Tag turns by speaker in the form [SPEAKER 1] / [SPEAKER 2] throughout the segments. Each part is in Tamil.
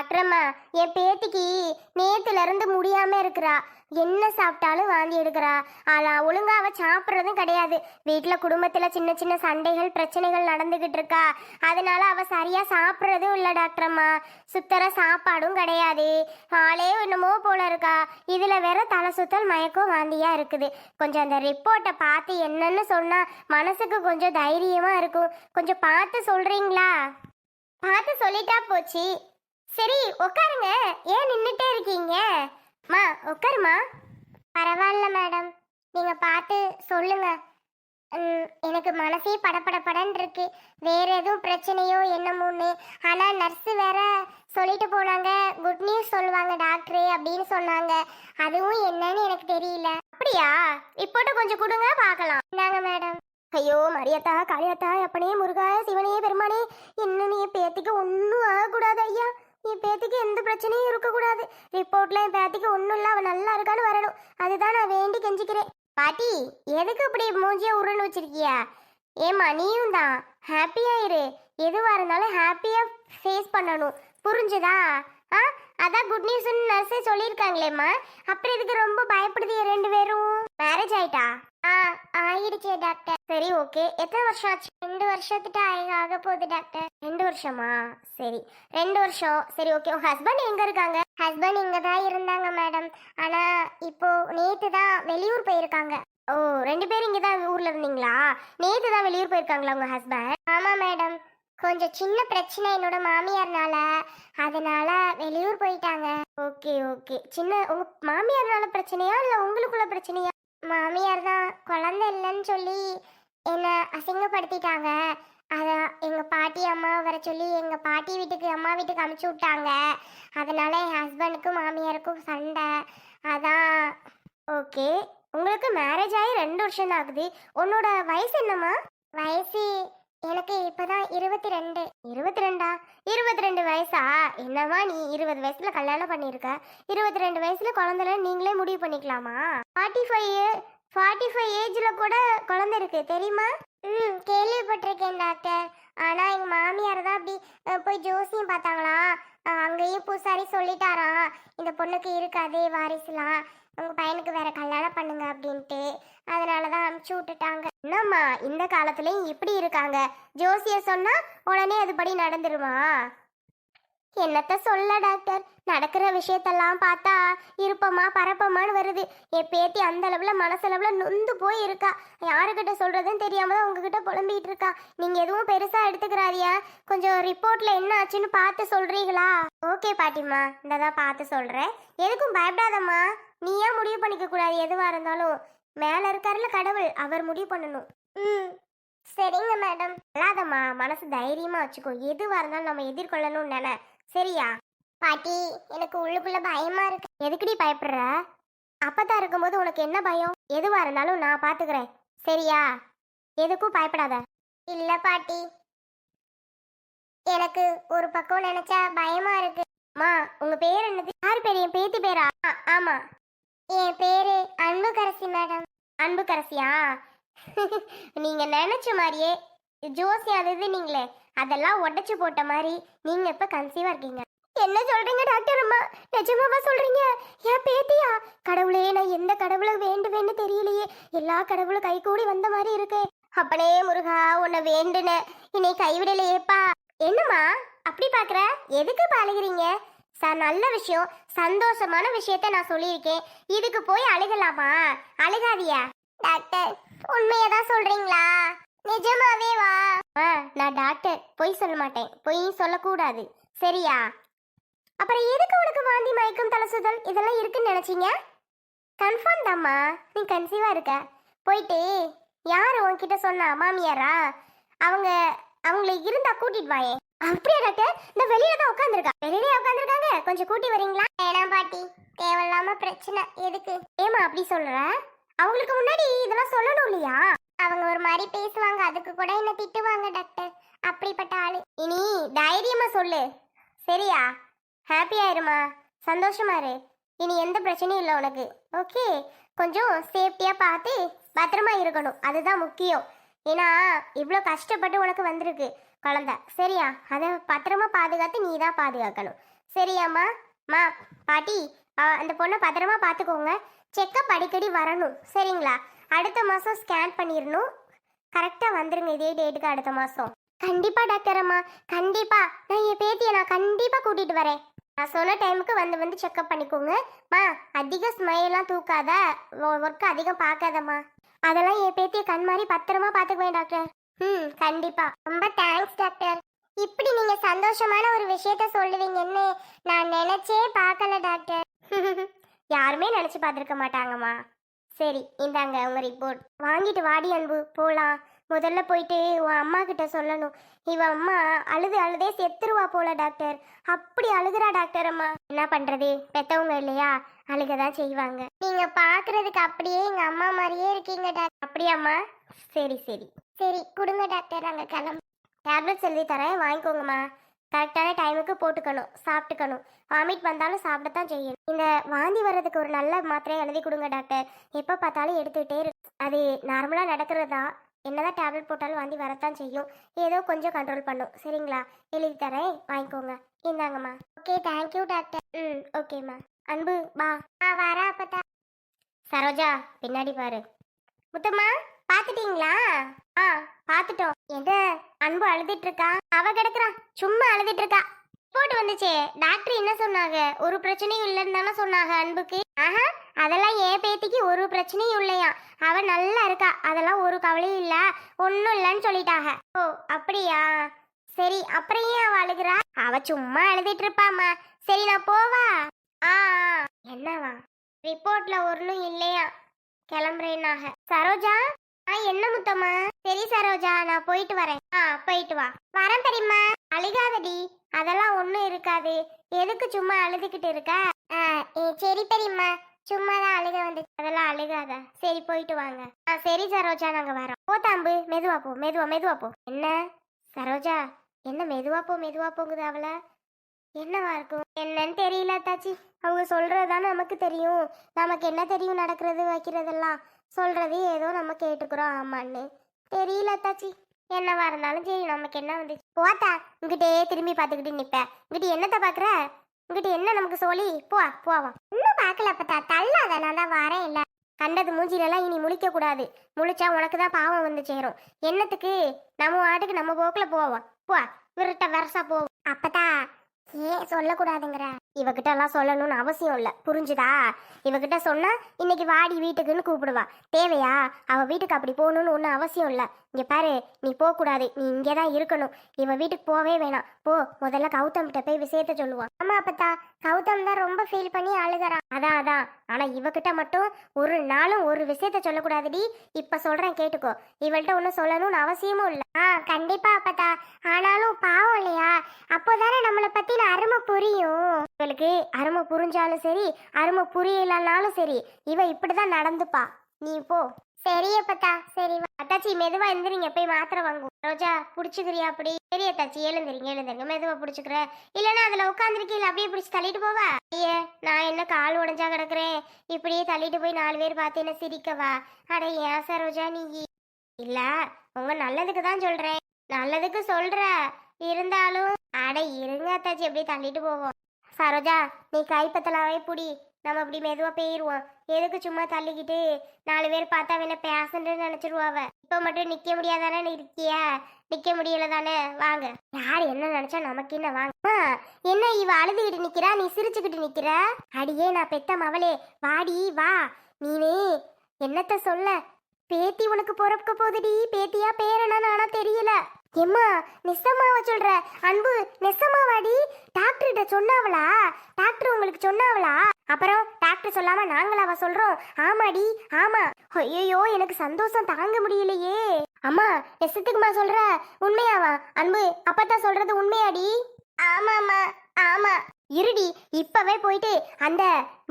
[SPEAKER 1] டாக்டரம்மா என் பேத்திக்கு நேத்துல இருந்து முடியாம இருக்கிறா. என்ன சாப்பிட்டாலும் வாந்தி எடுக்கிறா. ஆனா ஒழுங்கா அவ சாப்பிட்றதும் கிடையாது. வீட்டுல குடும்பத்துல சின்ன சின்ன சண்டைகள் பிரச்சனைகள் நடந்துகிட்டு இருக்கா. அதனால அவ சரியா சாப்பிட்றதும் இல்லை டாக்டரம்மா. சுத்தர சாப்பாடும் கிடையாது. ஆளே என்னமோ போல இருக்கா. இதுல வேற தலை சுத்தல் மயக்கம் வாந்தியா இருக்குது. கொஞ்சம் அந்த ரிப்போர்ட்டை பார்த்து என்னன்னு சொன்னா மனசுக்கு கொஞ்சம் தைரியமா இருக்கும். கொஞ்சம் பார்த்து சொல்றீங்களா? பார்த்து சொல்லிட்டா போச்சு. சரி உட்காருங்க. ஏன் நின்றுட்டே இருக்கீங்க? மா உட்காருமா. பரவாயில்ல மேடம். நீங்க பார்த்து சொல்லுங்க. ம், எனக்கு மனசே படபடபடன்னு இருக்கு. வேற எதுவும் பிரச்சனையோ என்னமோன்னு. ஆனால் நர்ஸு வேற சொல்லிட்டு போனாங்க. குட் நியூஸ் சொல்லுவாங்க டாக்டர் அப்படின்னு சொன்னாங்க. அதுவும் என்னன்னு எனக்கு தெரியல. அப்படியா? இப்போட்டு கொஞ்சம் கொடுங்க பார்க்கலாம். இந்தாங்க மேடம். ஐயோ மரியத்தா காளியத்தா எப்பனே முருகா சிவனே பெருமானே. என்ன நீ ஒன்றும் ஆகக்கூடாது ஐயா. என் பேத்திக்கு எந்த பிரச்சனையும் இருக்கக்கூடாது. ரிப்போர்ட்ல என் பேத்திக்கு ஒன்றும் இல்லை அவன் நல்லா இருக்கான்னு வரணும். அதுதான் நான் வேண்டி கெஞ்சிக்கிறேன். பாட்டி எதுக்கு இப்படி மூஞ்சியை உருன்னு வச்சிருக்கியா? ஏம்மா நீயும் தான். ஹாப்பியா இரு. எதுவாக இருந்தாலும் ஹாப்பியாக ஃபேஸ் பண்ணணும். புரிஞ்சுதா? ஆ? அதான் குட் நியூஸ்னு நர்ஸே சொல்லியிருக்காங்களேம்மா. அப்புறம் இதுக்கு ரொம்ப பயப்படுது ரெண்டு பேரும்? மேரேஜ் ஆயிட்டா? ஆ ஆயிடுச்சே டாக்டர். சரி ஓகே. எத்தனை வருஷம் ஆச்சு? ரெண்டு வருஷத்துட்டு ஆக ஆக போகுது டாக்டர். ரெண்டு வருஷமா? சரி. ரெண்டு வருஷம். சரி ஓகே. உங்க ஹஸ்பண்ட் எங்க இருக்காங்க? ஹஸ்பண்ட் இங்க தான் இருந்தாங்க மேடம் ஆனா இப்போ நேத்து தான் வெளியூர் போயிருக்காங்க. ஓ ரெண்டு பேரும் இங்க தான் ஊர்ல இருந்தீங்களா? நேத்து தான் வெளியூர் போயிருக்காங்களா உங்க ஹஸ்பண்ட் ஆமா மேடம் கொஞ்சம் சின்ன பிரச்சனை என்னோட மாமியார்னால. அதனால வெளியூர் போயிட்டாங்க. Okay okay. சின்ன உங்க மாமியார்னால பிரச்சனையா இல்ல உங்களுக்குள்ள பிரச்சனையா? மாமியார் தான் குழந்தை இல்லைன்னு சொல்லி என்னை அசிங்கப்படுத்திட்டாங்க. அதான் எங்கள் பாட்டி அம்மா வர சொல்லி எங்கள் பாட்டி வீட்டுக்கு அம்மா வீட்டுக்கு அமுச்சு விட்டாங்க. அதனால என் ஹஸ்பண்டுக்கும் மாமியாருக்கும் சண்டை. அதான் ஓகே உங்களுக்கு மேரேஜ் ஆகி ரெண்டு வருஷம் தான் ஆகுது. உன்னோட வயசு என்னம்மா? வயசு எனக்கு இப்பதான் இருபத்தி ரெண்டு இருபத்தி ரெண்டா இருபத்தி ரெண்டு வயசா? என்னம்மா நீ இருபது வயசுல கல்யாணம் பண்ணியிருக்க? இருபத்தி ரெண்டு வயசுல குழந்தைல நீங்களே முடிவு பண்ணிக்கலாமா? ஃபார்ட்டி ஃபைவ் ஃபார்ட்டி ஃபைவ் ஏஜ்ல கூட குழந்தை இருக்கு தெரியுமா? ம் கேள்விப்பட்டிருக்கேன் டாக்டர் ஆனா எங்க மாமியார் தான் அப்படி போய் ஜோசியம் பார்த்தாங்களா? பூசாரி சொல்லிட்டாராம் இந்த பொண்ணுக்கு இருக்காது வாரிசுலாம். உங்க பையனுக்கு வேற கல்யாணம் பண்ணுங்க அப்படின்ட்டு. அதனால தான் அனுப்பிச்சு விட்டுட்டாங்க. என்னம்மா இந்த காலத்துலயும் இப்படி இருக்காங்க? ஜோசிய சொன்னா உடனே அதுபடி நடந்துருமா? என்னத்த சொல்ல டாக்டர்? நடக்கிற விஷயத்தெல்லாம் பார்த்தா இருப்பமா பரப்பமான்னு வருது. என் பேத்தி அந்த அளவுல மனசளவுல நொந்து போய் இருக்கா யாருக்கிட்ட சொல்றதுன்னு தெரியாம தான் உங்ககிட்ட புலம்பிட்டு இருக்கா. நீங்க எதுவும் பெருசா எடுத்துக்கிறாரியா கொஞ்சம் ரிப்போர்ட்ல என்ன ஆச்சுன்னு பார்த்து சொல்றீங்களா? ஓகே பாட்டிம்மா. இந்த தான் பார்த்து சொல்றேன். எதுக்கும் பயப்படாதம்மா. நீ ஏன் முடிவு பண்ணிக்க கூடாது எதுவா இருந்தாலும்? மேல இருக்காருல கடவுள். அவர் முடிவு பண்ணணும். ம். சரிங்க மேடம். இல்லாதம்மா மனசு தைரியமா வச்சுக்கோ. எதுவா இருந்தாலும் நம்ம எதிர்கொள்ளணும்னு நினை. சரியா? பாட்டி எனக்கு உள்ளுக்குள்ள பயமா இருக்கு. எதுக்குடி பயப்படுற? அப்பதான் இருக்கும்போது உனக்கு என்ன பயம்? எதுவா இருந்தாலும் நான் பாத்துக்கிறேன். சரியா? எதுக்கும் பயப்படாத. இல்ல பாட்டி. எனக்கு ஒரு பக்கம் நினைச்சா பயமா இருக்கு. மா உங்க பேர் என்னது? யார் பேர்? என் பேத்தி பேரா? ஆமா. என் பேரு அன்புக்கரசி மேடம். அன்புக்கரசியா? நீங்க நினைச்ச மாதிரியே ஜோசி அது இது நீங்களே அதெல்லாம் உடைச்சு போட்ட மாதிரி நீங்க இப்ப கன்சீவா இருக்கீங்க. என்ன சொல்றீங்க டாக்டர் அம்மா? நிஜமாவா சொல்றீங்க? என் பேத்தியா? கடவுளே நான் எந்த கடவுளை வேண்டுவேன்னு தெரியலையே. எல்லா கடவுளும் கை கூடி வந்த மாதிரி இருக்கு. அப்பனே முருகா உன்னை வேண்டுன. இனி கைவிடலையேப்பா என்னம்மா அப்படி பாக்குற? எதுக்கு பாழுகிறீங்க ச நல்ல விஷயம். சந்தோஷமான விஷயத்த நான் சொல்லியிருக்கேன். இதுக்கு போய் அழுகலாமா? அழுகாதியா? டாக்டர் உண்மையதான் சொல்றீங்களா? நிஜமாவே வா. ஆ நான் டாக்டர். பொய் சொல்ல மாட்டேன். பொய் சொல்லக்கூடாது. சரியா? அப்புறம் எதுக்கு உனக்கு வாந்தி மயக்கம் தலசுதல் இதெல்லாம் இருக்குன்னு நினைச்சீங்க? கன்ஃபார்ம் தாம்மா. நீ கன்சீவா இருக்க. போயிட்டு யார் உன்கிட்ட சொன்னா மாமியாரா? அவங்க அவங்கள இருந்தா கூட்டிட்டு வாயே அப்படியா டாக்டர்? இந்த வெளியில தான் உட்காந்துருக்கா வெளியிலே உட்காந்துருக்காங்க கொஞ்சம் கூட்டி வரீங்களா? வேணாம் பாட்டி. தேவையில்லாம பிரச்சனை. எதுக்கு? ஏமா அப்படி சொல்ற? அவங்களுக்கு முன்னாடி இதெல்லாம் சொல்லணும் இல்லையா? அவங்க ஒரு மாதிரி பேசுவாங்க. அதுக்கு கூட என்ன திட்டுவாங்க டாக்டர் அப்படிப்பட்ட ஆளு. இனி தைரியமா சொல்லு. சரியா? ஹாப்பியா இருமா சந்தோஷமா இரு. இனி எந்த பிரச்சனையும் இல்லை உனக்கு. ஓகே கொஞ்சம் சேஃப்டியா பார்த்து பத்திரமா இருக்கணும். அதுதான் முக்கியம். ஏன்னா இவ்வளோ கஷ்டப்பட்டு உனக்கு வந்திருக்கு குழந்தை. சரியா? அதை பத்திரமா பாதுகாத்து நீ தான் பாதுகாக்கணும். சரியாம்மா? மா பாட்டி அந்த பொண்ணை பத்திரமா பார்த்துக்கோங்க. செக்கப் அடிக்கடி வரணும். சரிங்களா? அடுத்த மாதம் ஸ்கேன் பண்ணிடணும் கரெக்டாக வந்துடுங்க இதே டேட்டுக்கு அடுத்த மாதம் கண்டிப்பாக டாக்டர் அம்மா கண்டிப்பாக நான் என் பேத்தியை நான் கண்டிப்பாக கூட்டிகிட்டு வரேன். நான் சொன்ன டைமுக்கு வந்து வந்து செக்அப் பண்ணிக்கோங்க. மா அதிக ஸ்மைலாம் தூக்காத ஒர்க் அதிகம் பார்க்காதம்மா. அதெல்லாம் என் பேத்தியை கண் மாதிரி பத்திரமா பார்த்துக்குவேன் டாக்டர் ம் கண்டிப்பா. ரொம்ப தேங்க்ஸ் டாக்டர் இப்படி நீங்க சந்தோஷமான ஒரு விஷயத்த சொல்லுவீங்கன்னு நான் நினைச்சே பார்க்கல டாக்டர் யாருமே நினைச்சு பார்த்துருக்க மாட்டாங்கம்மா. சரி இந்தாங்க உங்க ரிப்போர்ட் வாங்கிட்டு வாடி அன்பு போலாம். முதல்ல போயிட்டு உன் அம்மா கிட்ட சொல்லணும். இவ அம்மா அழுது அழுதே செத்துருவா போல டாக்டர். அப்படி அழுகுறா டாக்டர் அம்மா. என்ன பண்றது? பெத்தவங்க இல்லையா? அழுகதான் செய்வாங்க. நீங்க பாக்குறதுக்கு அப்படியே எங்க அம்மா மாதிரியே இருக்கீங்க டாக்டர் அப்படியாம்மா சரி சரி. சரி கொடுங்க டாக்டர். அங்க கிளம்பு. டேப்லெட்ஸ் எழுதி தரேன். வாங்கிக்கோங்கம்மா. கரெக்டான டைமுக்கு போட்டுக்கணும் சாப்பிட்டுக்கணும். வாமிட் வந்தாலும் சாப்பிடத்தான் செய்யணும். இந்த வாந்தி வர்றதுக்கு ஒரு நல்ல மாத்திரையை எழுதி கொடுங்க டாக்டர். எப்போ பார்த்தாலும் எடுத்துக்கிட்டே இருக்கு அது நார்மலாக நடக்கிறதா? என்னதான் டேப்லெட் போட்டாலும் வாந்தி வரத்தான் செய்யும். ஏதோ கொஞ்சம் கண்ட்ரோல் பண்ணும். சரிங்களா? எழுதி தரேன். வாங்கிக்கோங்க. இந்தாங்கம்மா. Okay thank you doctor. ம் ஓகேம்மா அன்பு பா ஆ வரா சரோஜா பின்னாடி பாரு. முத்தம்மா? பாத்துட்டீங்களா? ஆ பாத்துட்டோம். எது? அன்பு அழுதுட்டு இருக்கா அவ கிடக்குறா. சும்மா அழுதுட்டு இருக்கா ரிப்போர்ட் வந்துச்சே. டாக்டர் என்ன சொன்னாங்க? ஒரு பிரச்சனையும் இல்லைன்னு தானே சொன்னாங்க அன்புக்கு. ஆஹா அதெல்லாம் என் பேத்திக்கு ஒரு பிரச்சனையும் இல்லையா? அவ நல்லா இருக்கா. அதெல்லாம் ஒரு கவலையும் இல்ல. ஒன்றும் இல்லைன்னு சொல்லிட்டாங்க ஓ அப்படியா? சரி அப்புறம் ஏன் அவ அழுகிறா? அவ சும்மா அழுதுட்டு இருப்பாமா சரி நான் போவா? ஆ ஆ. என்னவா? ரிப்போர்ட்ல ஒன்றும் இல்லையா? கிளம்புறேன்னாக. சரோஜா? ஆ என்ன முத்தம்மா? சரி சரோஜா நான் போயிட்டு வரேன். ஆ போயிட்டு வா. வரேன் பெரியம்மா அழுகாதடி. அதெல்லாம் ஒன்றும் இருக்காது. எதுக்கு சும்மா அழுதுகிட்டு இருக்க? ஆ ஏ, சரி பெரியம்மா. சும்மா தான் அழுக வந்து அதெல்லாம் அழுகாத. சரி போயிட்டு வாங்க. ஆ சரி சரோஜா நாங்க வரோம். போ தாம்பு. மெதுவா போ மெதுவா மெதுவா போ. என்ன? சரோஜா என்ன மெதுவா போ மெதுவா போங்குது அவளை? என்னவா இருக்கும் என்னன்னு தெரியல தாச்சி அவங்க சொல்றதுதான் நமக்கு தெரியும். நமக்கு என்ன தெரியும் நடக்கிறது வைக்கிறதெல்லாம்? சொல்றது ஏதோ நம்ம கேட்டுக்கிறோம். ஆமான்னு தெரியல தாச்சி என்னவா இருந்தாலும் சரி நமக்கு என்ன வந்துச்சு? போத்தா உங்ககிட்டயே திரும்பி பார்த்துக்கிட்டு நிப்ப. உங்ககிட்ட என்னத்தை பாக்குற? உங்ககிட்ட என்ன நமக்கு சொல்லி? போ போவோம் இன்னும் பார்க்கல பார்த்தா தள்ளாத. நான் தான் வரேன் இல்ல. கண்டது மூஞ்சிலெல்லாம் இனி முழிக்க கூடாது முழிச்சா உனக்கு தான் பாவம் வந்து சேரும். என்னத்துக்கு? நம்ம வாட்டுக்கு நம்ம போக்குல போவோம். போ விருட்ட வரசா போவோம். அப்பதா ஏன் சொல்லக்கூடாதுங்கிற? இவகிட்ட எல்லாம் சொல்லணும்னு அவசியம் இல்லை. புரிஞ்சுதா? இவகிட்ட சொன்னா இன்னைக்கு வாடி வீட்டுக்குன்னு கூப்பிடுவா. தேவையா? அவ வீட்டுக்கு அப்படி போகணும்னு ஒன்றும் அவசியம் இல்லை. இங்க பாரு நீ போகக்கூடாது. நீ இங்கே தான் இருக்கணும். இவ வீட்டுக்கு போவே வேணாம். போ முதல்ல கௌதம் கிட்ட போய் விஷயத்த சொல்லுவான் ஆமா அப்பத்தா. கௌதம் தான் ரொம்ப ஃபீல் பண்ணி அழுகிறான் அதான் அதான். ஆனா இவகிட்ட மட்டும் ஒரு நாளும் ஒரு விஷயத்த சொல்லக்கூடாதுடி. இப்ப சொல்றேன் கேட்டுக்கோ. இவள்கிட்ட ஒன்றும் சொல்லணும்னு அவசியமும் இல்லை. ஆ கண்டிப்பா அப்பத்தா ஆனாலும் பாவம் இல்லையா அப்போதானே நம்மளை பத்தின அருமை புரியும் இவளுக்கு அருமை புரிஞ்சாலும் சரி அருமை புரியலனாலும் சரி இவ இப்படிதான் நடந்துப்பா. நீ போ. சரி அப்பத்தா. சரி அத்தாச்சி மெதுவா எழுந்துறீங்க போய் மாத்திரை வாங்குவோம் ரோஜா புடிச்சுக்கிறியா அப்படி? சரி அத்தாச்சி எழுந்துறீங்க எழுந்துருங்க. மெதுவா புடிச்சுக்கிற. இல்லைன்னா அதுல உட்காந்துருக்கீங்க அப்படியே பிடிச்சி தள்ளிட்டு போவா? ஐயே நான் என்ன கால் உடஞ்சா கிடக்குறேன்? இப்படியே தள்ளிட்டு போய் நாலு பேர் பார்த்து என்ன சிரிக்கவா அட ஏன் ரோஜா நீ இல்ல உங்க நல்லதுக்கு தான் சொல்றேன். நல்லதுக்கு சொல்ற. இருந்தாலும் அட இருங்க அத்தாச்சி. அப்படியே தள்ளிட்டு போவோம். சரோஜா நீ கைப்பத்தலாவே புடி. நம்ம அப்படி மெதுவாக போயிடுவோம் எதுக்கு சும்மா தள்ளிக்கிட்டு நாலு பேர் பார்த்தா வேணா பேசன்னு நினச்சிருவாவ இப்போ மட்டும் நிற்க முடியாதானே இருக்கியா? நிற்க முடியல தானே? வாங்க. யார் என்ன நினச்சா நமக்கு என்ன? வாங்க. என்ன இவ அழுதுகிட்டு நிற்கிறா நீ சிரிச்சுக்கிட்டு நிற்கிற அடியே நான் பெத்த மவளே. வாடி வா. நீனே என்னத்த சொல்ல? பேத்தி உனக்கு பொறக்க போகுதுடி. பேத்தியா பேரனான்னு ஆனால் தெரியல. எம்மா நெசமாவ சொல்ற? அன்பு நெசமாவாடி. டாக்டர்கிட்ட சொன்னாவளா? டாக்டர் உங்களுக்கு சொன்னாவளா? அப்புறம் டாக்டர் சொல்லாம நாங்களாவா சொல்றோம்? ஆமாடி ஆமா. ஐயோ எனக்கு சந்தோஷம் தாங்க முடியலையே. அம்மா நெசத்துக்குமா சொல்ற? உண்மையாவா? அன்பு அப்பதான் சொல்றது உண்மையாடி? ஆமாமா ஆமா. இருடி இப்பவே போயிட்டு அந்த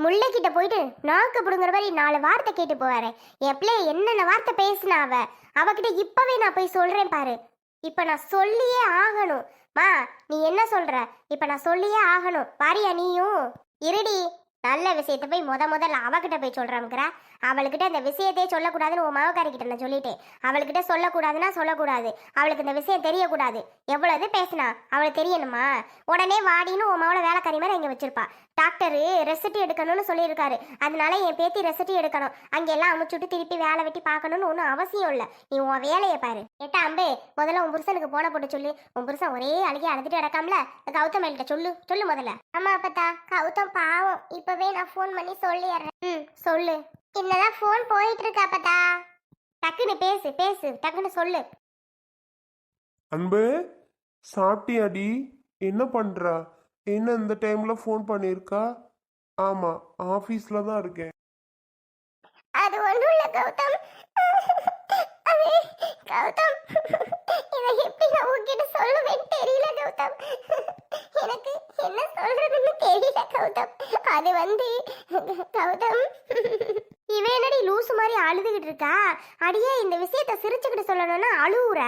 [SPEAKER 1] முல்லைக்கிட்ட போயிட்டு நாக்கு பிடுங்குற மாதிரி நாலு வார்த்தை கேட்டு போவாரு. என் பிள்ளை என்னென்ன வார்த்தை பேசினா அவ? அவகிட்ட இப்பவே நான் போய் சொல்றேன் பாரு. இப்ப நான் சொல்லியே ஆகணும். மா நீ என்ன சொல்ற? இப்ப நான் சொல்லியே ஆகணும். பாரியா நீயும்? இருடி நல்ல விஷயத்த போய் முத முதல்ல அவகிட்ட போய் சொல்றாங்கிற அவளுக்கிட்ட இந்த விஷயத்தையே சொல்லக்கூடாதுன்னு உன் மாவக்காரி நான் சொல்லிட்டேன். அவள்கிட்ட சொல்லக்கூடாதுன்னா சொல்லக்கூடாது. அவளுக்கு இந்த விஷயம் தெரியக்கூடாது. எவ்வளவு பேசினா அவளுக்கு தெரியணுமா? உடனே வாடின்னு உன் மாவோட வேலைக்காரி மாதிரி இங்கே வச்சிருப்பா. டாக்டரு ரெசிப்ட் எடுக்கணும்னு சொல்லியிருக்காரு. அதனால என் பேத்தி ரெசிப்ட் எடுக்கணும். அங்கெல்லாம் அமுச்சுட்டு திருப்பி வேலை வெட்டி பார்க்கணும்னு ஒன்றும் அவசியம் இல்லை. நீ உன் வேலையை பாரு. எட்டா அம்பு முதல்ல உன் புருஷனுக்கு போன போட்டு சொல்லு. உன் புருஷன் ஒரே அழுகி அழுதுட்டு கிடக்காமல கௌதம் என்கிட்ட சொல்லு. சொல்லு முதல்ல. ஆமா அப்பத்தா. கௌதம் பாவம். இப்பவே நான் ஃபோன் பண்ணி சொல்லிடுறேன். ம் சொல்லு. இன்னதான் ஃபோன் போயிட்டு இருக்கு அப்பத்தா. டக்குன்னு பேசு பேசு டக்குன்னு சொல்லு.
[SPEAKER 2] அன்பு சாப்பிட்டியாடி? என்ன பண்ற? என்ன இந்த டைம்ல ஃபோன் பண்ணியிருக்கா? ஆமா ஆஃபீஸ்ல தான் இருக்கேன்.
[SPEAKER 1] அது ஒன்றும் இல்லை கௌதம். அது கௌதம் இதை எப்படி நான் உங்ககிட்ட சொல்லுவேன்னு தெரியல கௌதம். எனக்கு என்ன சொல்றதுன்னு தெரியல கௌதம். அது வந்து கௌதம் இவ என்னடி லூசு மாதிரி அழுதுகிட்டு இருக்கா? அடியே இந்த விஷயத்த சிரிச்சுக்கிட்டு சொல்லணும்னா அழுவுற.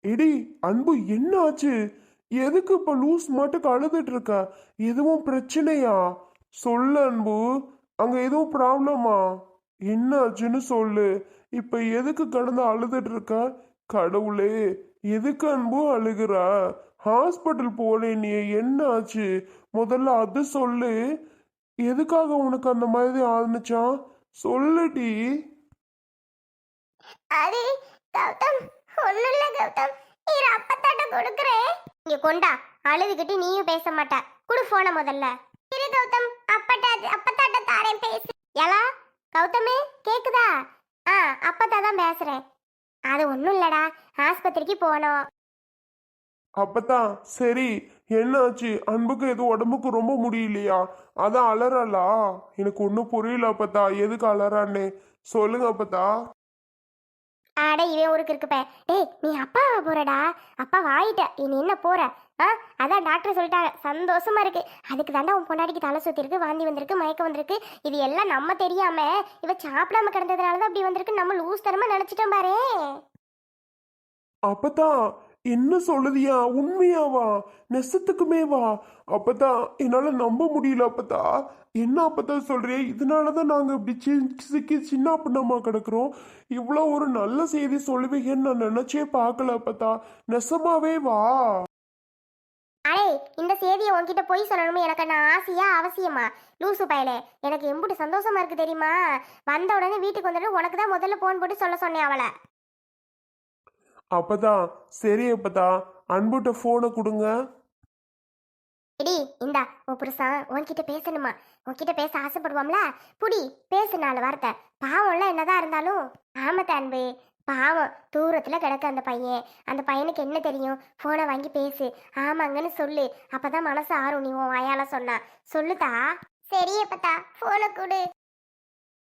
[SPEAKER 2] எடி அன்பு என்ன ஆச்சு? எதுக்கு இப்ப லூஸ் மாட்டுக்கு அழுதுட்டு இருக்க? எதுவும் பிரச்சனையா? சொல்லு அன்பு. அங்க எதுவும் ப்ராப்ளமா என்ன ஆச்சுன்னு சொல்லு. இப்ப எதுக்கு கடந்து அழுதுட்டு இருக்க? கடவுளே எதுக்கு அன்பு அழுகுற? ஹாஸ்பிட்டல் போலே நீ என்ன ஆச்சு? முதல்ல அது சொல்லு. எதுக்காக உனக்கு அந்த மாதிரி ஆரம்பிச்சான் சொல்லுடி.
[SPEAKER 1] அது கௌதம் ஒன்றும் இல்லை கௌதம். இரு அப்பத்தாட்ட கொடுக்குறேன். இங்க கொண்டா அழுதுகிட்டு நீயும் பேச மாட்ட. குடு போன முதல்ல. இரு கௌதம் அப்பட்டா அப்பத்தாட்ட தாரேன் பேசு. எலா கௌதமே கேக்குதா? ஆ அப்பத்தா தான் பேசுறேன். அது ஒன்றும் இல்லடா ஆஸ்பத்திரிக்கு போனோம்.
[SPEAKER 2] அப்பதான் சரி என்னாச்சு? அன்புக்கு எதுவும் உடம்புக்கு ரொம்ப முடியலையா? அதான் அலறலா? எனக்கு ஒன்றும் புரியல அப்பத்தா. எதுக்கு அலறான்னு? சொல்லுங்க அப்பத்தா.
[SPEAKER 1] அட இவன் ஊருக்கு இருக்குப்ப. டேய் நீ அப்பாவா போறடா? அப்பா வாயிட்ட. நீ என்ன போற? ஆ? அதான் டாக்டர் சொல்லிட்டாங்க. சந்தோஷமா இருக்கு. அதுக்கு தாண்டா உன் பொண்டாட்டிக்கு தலை சுத்தி இருக்கு வாந்தி வந்திருக்கு மயக்கம் வந்திருக்கு. இது எல்லாம் நம்ம தெரியாம இவ சாப்பிடாம கிடந்ததுனால தான் அப்படி வந்திருக்கு நம்ம லூஸ் தரமா நினைச்சிட்டோம் பாரு.
[SPEAKER 2] அப்பதான் என்ன சொல்லுதியா? உண்மையாவா நெசத்துக்குமே வா. அப்பதான் என்னால நம்ப முடியல அப்பதா என்ன அப்பதான் சொல்றிய? இதனாலதான் நாங்க இப்படி சிக்கி சின்ன பின்னமா கிடக்குறோம். இவ்வளோ ஒரு நல்ல செய்தி சொல்லுவீங்கன்னு நான் நினைச்சே பார்க்கல அப்பதா நெசமாவே வா.
[SPEAKER 1] அடே இந்த செய்தியை உன்கிட்ட போய் சொல்லணும்னு எனக்கு நான் ஆசையா அவசியமா? லூசு பயலே எனக்கு எம்புட்டு சந்தோஷமா இருக்கு தெரியுமா? வந்த உடனே வீட்டுக்கு வந்துட்டு உனக்கு தான் முதல்ல போன் போட்டு சொல்ல சொன்னேன் அவளை.
[SPEAKER 2] அப்பதான் சரி அப்பதா அன்புட்ட போனை கொடுங்க.
[SPEAKER 1] எடி இந்தா உன் புருஷன் உன்கிட்ட பேசணுமா? உன்கிட்ட பேச ஆசைப்படுவோம்ல? புடி பேசு நாலு வார்த்தை. பாவம்ல என்னதான் இருந்தாலும் ஆமத்த அன்பு. பாவம் தூரத்துல கிடக்க அந்த பையன். அந்த பையனுக்கு என்ன தெரியும்? போனை வாங்கி பேசு. ஆமாங்கன்னு சொல்லு. அப்பதான் மனசு ஆறும். நீ உன் வாயால சொன்னா. சொல்லுதா? சரி அப்பத்தா போனை கொடு.